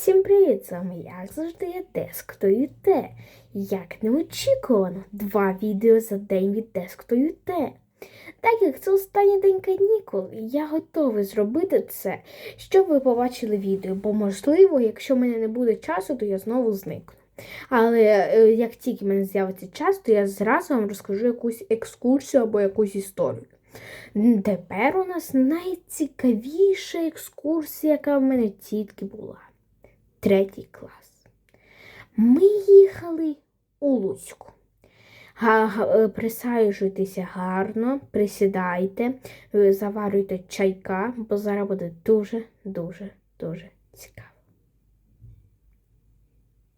Всім привіт, з вами як завжди я Десктою Те. Як неочікувано, два відео за день від Десктою Те. Так як це останній день канікул, я готовий зробити це, щоб ви побачили відео, бо можливо, якщо в мене не буде часу, то я знову зникну. Але е, як тільки в мене з'явиться час, то я зразу вам розкажу якусь екскурсію або якусь історію. Тепер у нас найцікавіша екскурсія, яка в мене тільки була. Третій клас. Ми їхали у Луцьку. Е, Присаджуйтеся гарно, присідайте, е, заварюйте чайка, бо зараз буде дуже, дуже, дуже цікаво.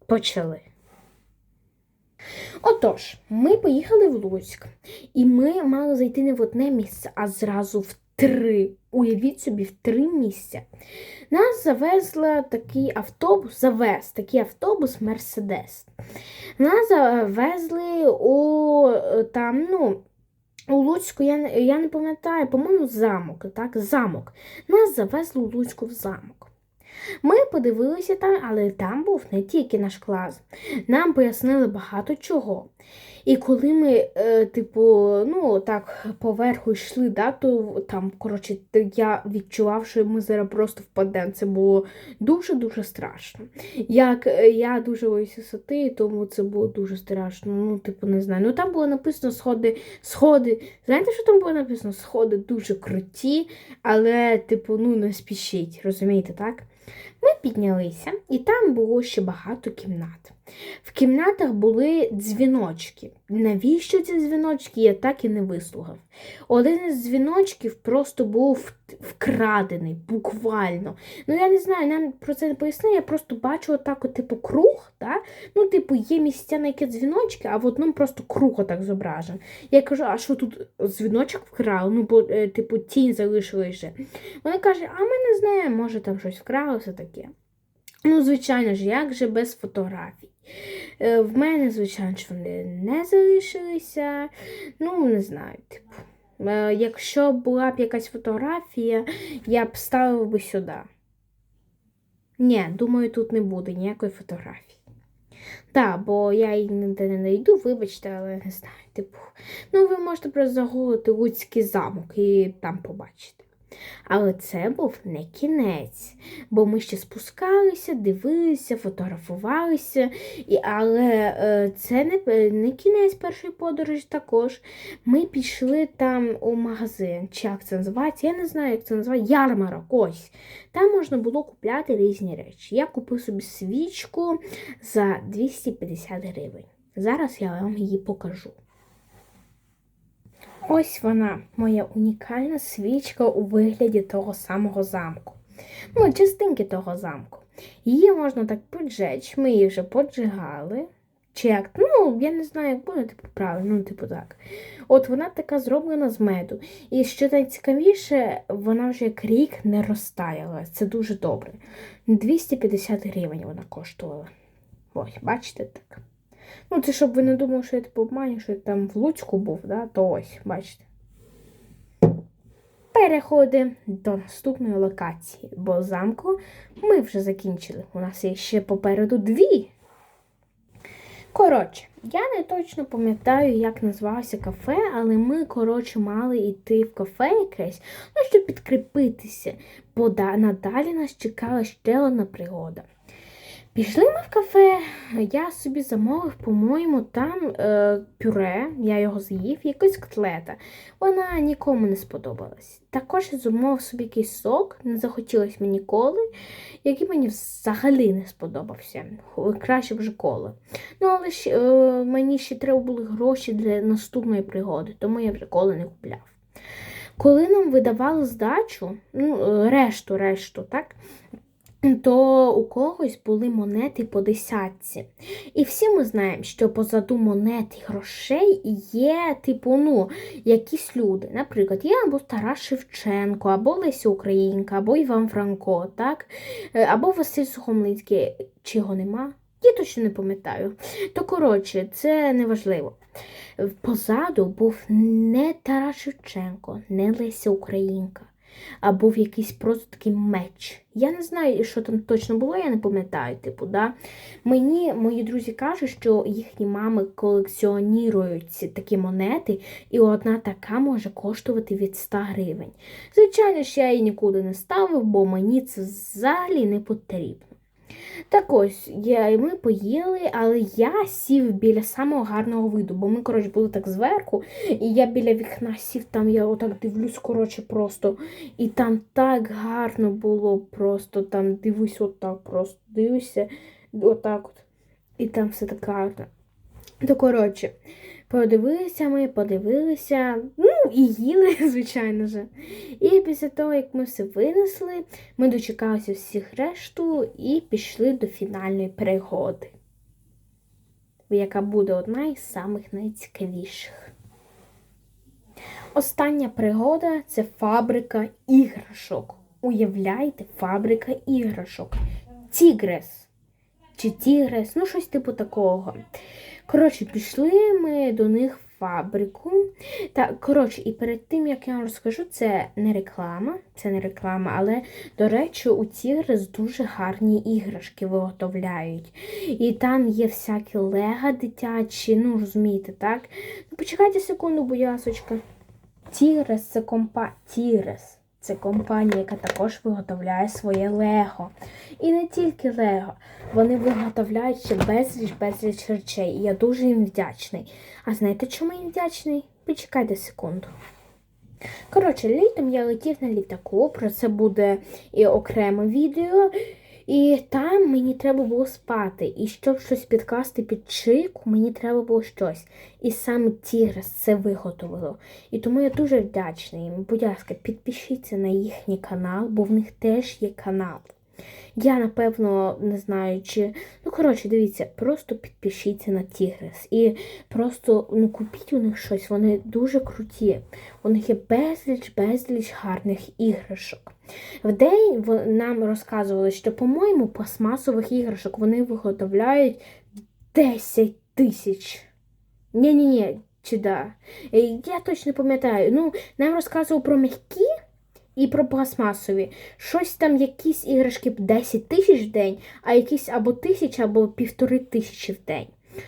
Почали. Отож, ми поїхали в Луцьк, і ми мали зайти не в одне місце, а зразу в три. Уявіть собі, в три місця. Нас завезла такий автобус, завез такий автобус Мерседес. Нас завезли у там, ну, у Луцьку, я, я не пам'ятаю, по-моєму, замок. Так, замок. Нас завезли у Луцьку в замок. Ми подивилися там, але там був не тільки наш клас. Нам пояснили багато чого. І коли ми, е, типу, ну так поверху йшли, да, то там, коротше, я відчував, що ми зараз просто впадемо. Це було дуже-дуже страшно. Як е, я дуже боюсь висоти, тому це було дуже страшно. Ну, типу, не знаю. Ну там було написано сходи, сходи. Знаєте, що там було написано? Сходи дуже круті, але, типу, ну не спішіть, розумієте, так? Ми піднялися, і там було ще багато кімнат. В кімнатах були дзвіночки. Навіщо ці дзвіночки, я так і не вислухав. Один із дзвіночків просто був вкрадений, буквально. Ну, я не знаю, нам про це не пояснили, я просто бачу отак, от, типу, круг. Да? Ну, типу, є місця, на які дзвіночки, а в одному просто круг отак зображений. Я кажу, а що тут дзвіночок вкрали? Ну, бо, е, типу, тінь залишилась же. Вони кажуть, а ми не знаємо, може там щось вкрали, все таке. Ну, звичайно ж, як же без фотографій. Е, В мене, звичайно, ж вони не залишилися. Ну, не знаю, типу. Е, Якщо була б якась фотографія, я б ставив би сюди. Ні, думаю, тут не буде ніякої фотографії. Так, бо я її ніде не знайду, вибачте, але не знаю. Типу, ну ви можете просто загуглити Луцький замок і там побачите. Але це був не кінець, бо ми ще спускалися, дивилися, фотографувалися, і, але е, це не, не кінець першої подорожі також. Ми пішли там у магазин, чи як це називається, я не знаю, як це називається, ярмарок, ось. Там можна було купляти різні речі. Я купив собі свічку за 250 гривень. Зараз я вам її покажу. Ось вона, моя унікальна свічка у вигляді того самого замку. Ну, частинки того замку. Її можна так поджечь, ми її вже поджигали. Чи як? Ну, я не знаю, як буде, типу, правильно, ну, типу так. От вона така зроблена з меду. І що найцікавіше, вона вже як рік не розтаяла. Це дуже добре. 250 гривень вона коштувала. Ось, бачите так. Ну, це щоб ви не думали, що я типу обманю, що я там в Луцьку був, да? то ось, бачите. Переходимо до наступної локації, бо замку ми вже закінчили. У нас є ще попереду дві. Коротше, я не точно пам'ятаю, як називалося кафе, але ми, коротше, мали йти в кафе якесь, ну, щоб підкріпитися, бо надалі нас чекала ще одна пригода. Пішли ми в кафе, я собі замовив, по-моєму, там е, пюре, я його з'їв, якась котлета. Вона нікому не сподобалась. Також я замовив собі якийсь сок, не захотілося мені коли, який мені взагалі не сподобався. Краще вже коли. Ну, але ж, е, мені ще треба були гроші для наступної пригоди, тому я вже коли не купляв. Коли нам видавали здачу, ну, е, решту, решту, так? то у когось були монети по десятці. І всі ми знаємо, що позаду монет і грошей є, типу, ну, якісь люди. Наприклад, є або Тарас Шевченко, або Леся Українка, або Іван Франко, так? Е, або Василь Сухомлинський. Чи його нема? Я точно не пам'ятаю. То, коротше, це не важливо. Позаду був не Тарас Шевченко, не Леся Українка. А був якийсь просто такий меч. Я не знаю, що там точно було, я не пам'ятаю. Типу, да? Мені мої друзі кажуть, що їхні мами колекціонірують ці такі монети, і одна така може коштувати від 100 гривень. Звичайно, ж я її нікуди не ставив, бо мені це взагалі не потрібно. Так ось, я, і ми поїли, але я сів біля самого гарного виду, бо ми, коротше, були так зверху, і я біля вікна сів, там я отак дивлюсь, коротше, просто. І там так гарно було, просто там дивусь, отак просто дивишся, отак от. І там все так гарно. То, коротше, подивилися ми, подивилися, ну і їли, звичайно ж. І після того, як ми все винесли, ми дочекалися всіх решту і пішли до фінальної пригоди, яка буде одна із самих найцікавіших. Остання пригода це фабрика іграшок. Уявляєте, фабрика іграшок. Тігрес. Чи Тігрес, ну щось типу такого. Коротше, пішли ми до них в фабрику. Та, коротше, і перед тим, як я вам розкажу, це не реклама, це не реклама, але, до речі, у Тігрес дуже гарні іграшки виготовляють. І там є всякі лега дитячі, ну розумієте, так? Ну, почекайте секунду, будь ласочка. Тігрес це компа... Тігрес. Це компанія, яка також виготовляє своє Лего. І не тільки Лего. Вони виготовляють ще безліч безліч речей. І я дуже їм вдячний. А знаєте, чому їм вдячний? Почекайте секунду. Коротше, літом я летів на літаку, про це буде і окреме відео. І там мені треба було спати. І щоб щось підкласти під чийку, мені треба було щось. І саме Тігрес це виготовило. І тому я дуже вдячна їм. Будь ласка, підпишіться на їхній канал, бо в них теж є канал. Я, напевно, не знаю, чи. Ну, коротше, дивіться, просто підпишіться на Тігрес. І просто ну, купіть у них щось, вони дуже круті. У них є безліч, безліч гарних іграшок. В- нам розказували, що, по-моєму, пластмасових іграшок вони виготовляють 10 тисяч. Ні-ні-ні, чи да. Е, Я точно пам'ятаю. Ну, нам розказували про м'які і про пластмасові. Щось там, якісь іграшки 10 тисяч в день, а якісь або тисяча, або півтори тисячі в день.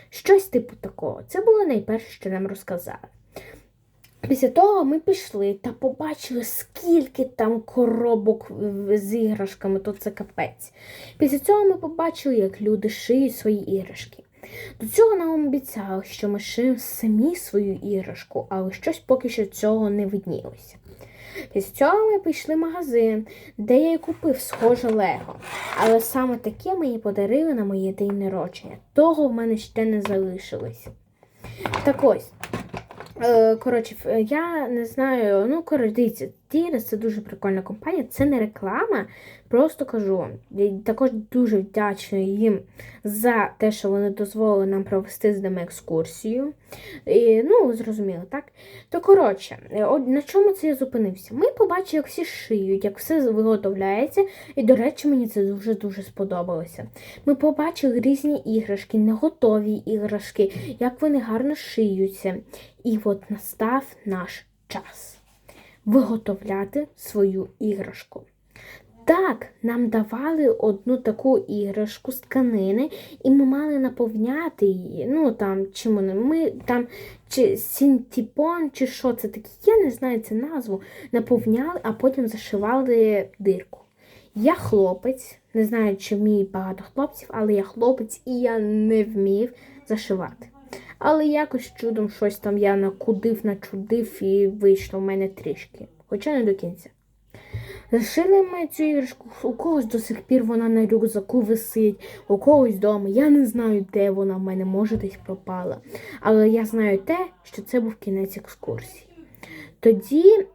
Щось типу такого. Це було найперше, що нам розказали. Після того ми пішли та побачили, скільки там коробок з іграшками, то це капець. Після цього ми побачили, як люди шиють свої іграшки. До цього нам обіцяли, що ми шиємо самі свою іграшку, але щось поки що цього не виднілося. Після цього ми пішли в магазин, де я і купив схоже Лего. Але саме таке мені подарили на моє день народження. Того в мене ще не залишилось. Так ось. Е, Коротше, я не знаю, ну коротше, дивіться, це дуже прикольна компанія. Це не реклама, просто кажу. Я також дуже вдячна їм за те, що вони дозволили нам провести з ними екскурсію. І, ну, ви зрозуміли, так? То коротше, от на чому це я зупинився? Ми побачили, як всі шиють, як все виготовляється, і, до речі, мені це дуже-дуже сподобалося. Ми побачили різні іграшки, неготові іграшки, як вони гарно шиються. І от настав наш час виготовляти свою іграшку. Так, нам давали одну таку іграшку з тканини, і ми мали наповняти її. Ну там чим вони, ми там чи синтіпон, чи що це таке, я не знаю цю назву. Наповняли, а потім зашивали дирку. Я хлопець, не знаю, чи вміє багато хлопців, але я хлопець і я не вмів зашивати. Але якось чудом щось там я накудив, начудив і вийшло в мене трішки. Хоча не до кінця. Зашили ми цю іграшку, у когось до сих пір вона на рюкзаку висить, у когось вдома. Я не знаю, де вона в мене, може десь пропала. Але я знаю те, що це був кінець екскурсії. Тоді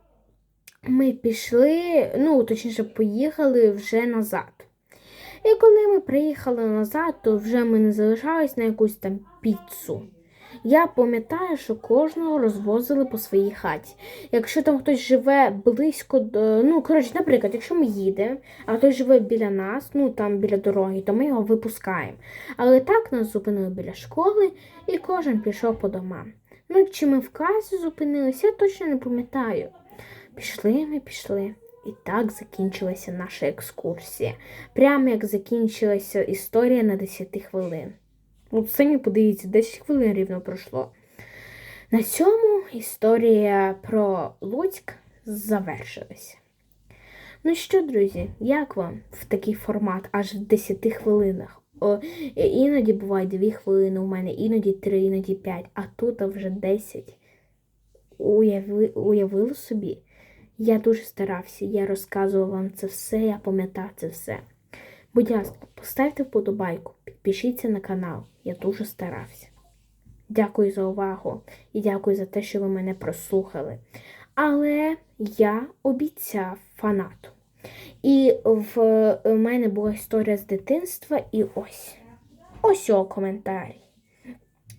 ми пішли, ну, точніше, поїхали вже назад. І коли ми приїхали назад, то вже ми не залишались на якусь там піцу. Я пам'ятаю, що кожного розвозили по своїй хаті. Якщо там хтось живе близько до. Ну, коротше, наприклад, якщо ми їдемо, а хтось живе біля нас, ну там біля дороги, то ми його випускаємо. Але так нас зупинили біля школи і кожен пішов по домам. Ну, чи ми в класі зупинилися, я точно не пам'ятаю. Пішли ми, пішли. І так закінчилася наша екскурсія. Прямо як закінчилася історія на 10 хвилин. От самі подивіться, 10 хвилин рівно пройшло. На цьому історія про Луцьк завершилася. Ну що, друзі, як вам в такий формат аж в 10 хвилинах? О, іноді буває 2 хвилини у мене, іноді 3, іноді 5, а тут вже 10. Уяви, уявили собі? Я дуже старався, я розказував вам це все, я пам'ятав це все. Будь ласка, поставте вподобайку, підпишіться на канал, я дуже старався. Дякую за увагу і дякую за те, що ви мене прослухали. Але я обіцяв фанату. І в мене була історія з дитинства, і ось. Ось його коментарі.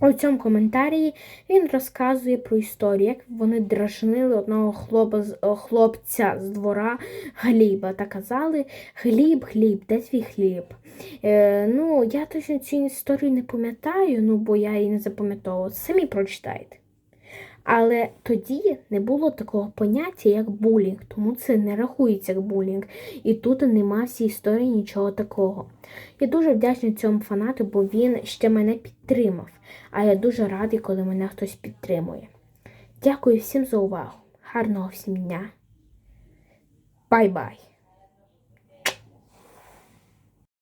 У цьому коментарі він розказує про історію, як вони дражнили одного хлопа, хлопця з двора Гліба та казали Гліб, Гліб, де твій хліб? Е, ну, я точно цю історію не пам'ятаю, ну бо я її не запам'ятовувала. Самі прочитайте. Але тоді не було такого поняття, як булінг, тому це не рахується як булінг. І тут нема в цій історії нічого такого. Я дуже вдячна цьому фанату, бо він ще мене підтримав. А я дуже радий, коли мене хтось підтримує. Дякую всім за увагу. Гарного всім дня. Бай-бай!